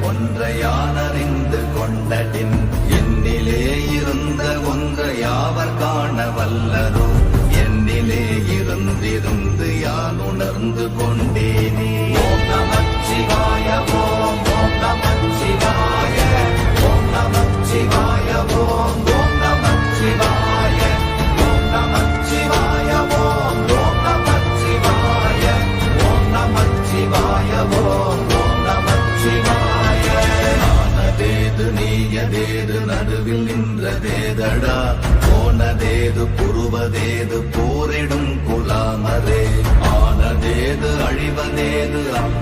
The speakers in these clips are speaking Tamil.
ஒன்றை யான் கொண்டடின். என்னிலே இருந்த ஒன்றை யாவர் காண வல்லரோ என்னிலே இருந்திருந்து யான் உணர்ந்து கொண்டே? நீயதேது நடுவில் நின்றதேதடா? போனதேது புருவதேது போரிடும் குலாமரே. ஆனதேது அழிவதேது அப்புறத்தில்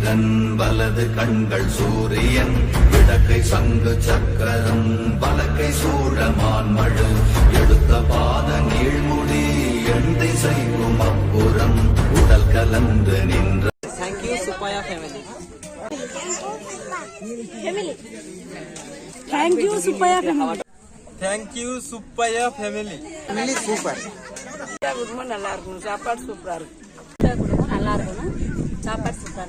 சந்திரன் வலது கண்கள் சூரியன் இடக்கை சங்கு சக்கரம் வலக்கை சூழமான் மழு. எடுத்த பாத நீழ்முடி எண் திசைக்கும் அப்புறம் உடல் கலந்து நின்ற Thank you, Supaya family. Thank you Subbaiya family Thank you, Supaya family. Family super குடும்பம் நல்லா இருக்கும் சாப்பாடு சூப்பரா இருக்கும் குடும்பம் நல்லா இருக்கணும் சாப்பாடு சூப்பரா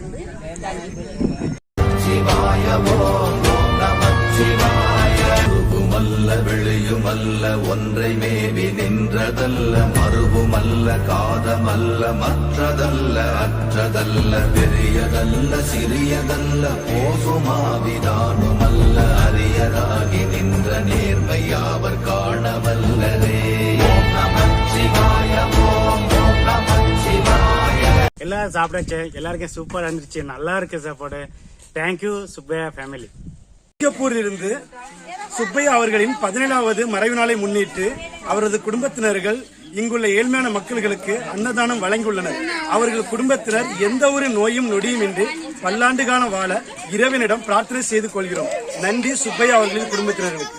மல்ல வெளியுமல்ல ஒன்றை மேவி நின்றதல்ல மறுவுமல்ல காதமல்ல மற்றதல்ல அற்றதல்ல பெரியதல்ல சிறியதல்ல போசுமாவிதானுமல்ல அரியதாகி நின்ற நேர்மையாவர் காணவல்லரே. நமச்சிவாய எல்லாரும் சாப்பிடாச்சு எல்லாருக்கும் சூப்பரா இருந்துச்சு. நல்லா இருக்கு சாப்பாடு. தேங்க்யூ சுப்பையா ஃபேமிலி சிங்கப்பூரில் இருந்து சுப்பையா அவர்களின் பதினேழாவது மறைவு நாளை முன்னிட்டு அவரது குடும்பத்தினர்கள் இங்குள்ள ஏழ்மையான மக்களுக்கு அன்னதானம் வழங்கியுள்ளனர். அவர்கள் குடும்பத்தினர் எந்த ஒரு நோயும் நொடியும் இன்றி பல்லாண்டு வாழ இறைவனிடம் பிரார்த்தனை செய்து கொள்கிறோம். நன்றி சுப்பையா அவர்களின் குடும்பத்தினர்களுக்கு.